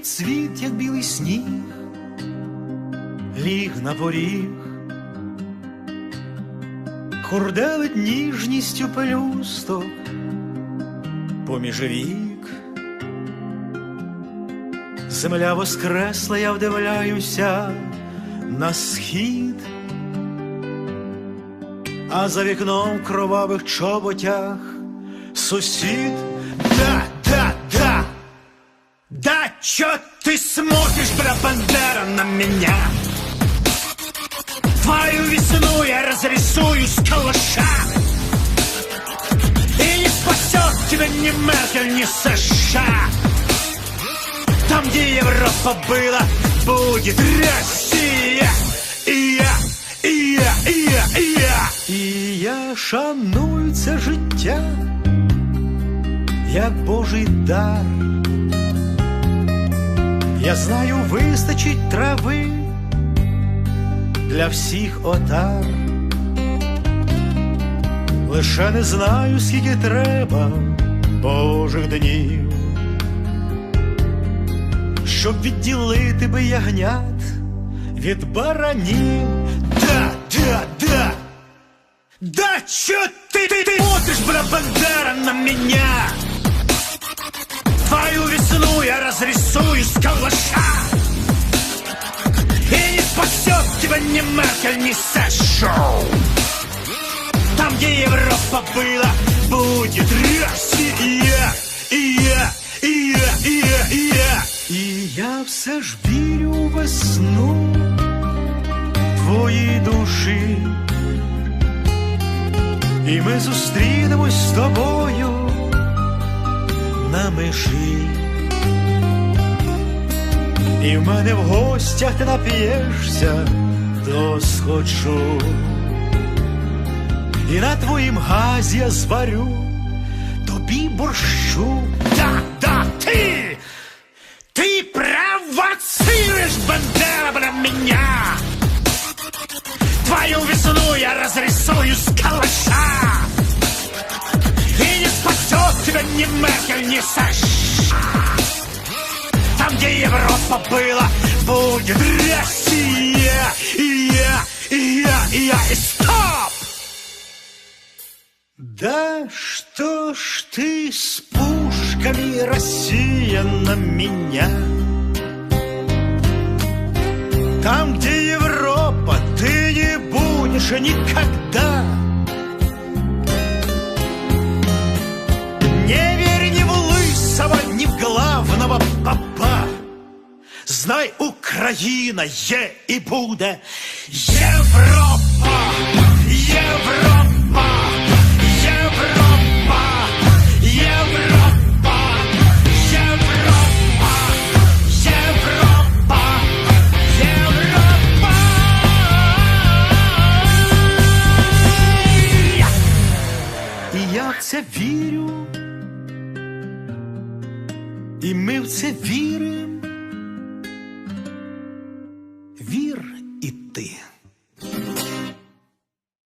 цвіт, як білий сніг, ліг на поріг, Хурделить ніжністю пелюсток поміж вік. Земля воскресла, я вдивляюся на схід, а за вікном кровавих чоботях сусід. Да, да, чё ты смотришь, бля, Бандера, на меня? Твою весну я разрисую с калаша И не спасет тебя ни Меркель, ни США Там, где Европа была, будет Россия І я, і я, і я, і я І я шаную це життя Як Божий дар Я знаю, вистачить трави для всіх отар. Лише не знаю, скільки треба Божих днів, щоб відділити би ягнят від баранів. Да, да, да. Да чё ты, ты, ты смотришь, бля, Бандера, на меня? Твою весну я разрисую с калаша И не спасет тебя ни Меркель, ни США Там, где Европа была, будет Россия И я, и я, и я, и я І я все ж вірю у весну твоїй душі І ми зустрінемось з тобою на межі. І в мене в гостях ти нап'єшся до схочу. І на твоїм газі я зварю тобі борщу. Да, да, ти! Ты провоцируешь, Бандера, бля, меня! Твою весну я разрисую с калаша И не спасет тебя ни Меркель, ни США Там, где Европа была, будет Россия И я, и я, и я, и стоп! Да что ж ты с пушками, Россия, на меня? Там, где Европа, ты не будешь никогда. Знай, Україна є і буде. Європа, Європа, Європа, Європа, Європа, Європа, Європа. І я в це вірю, і ми в це віримо.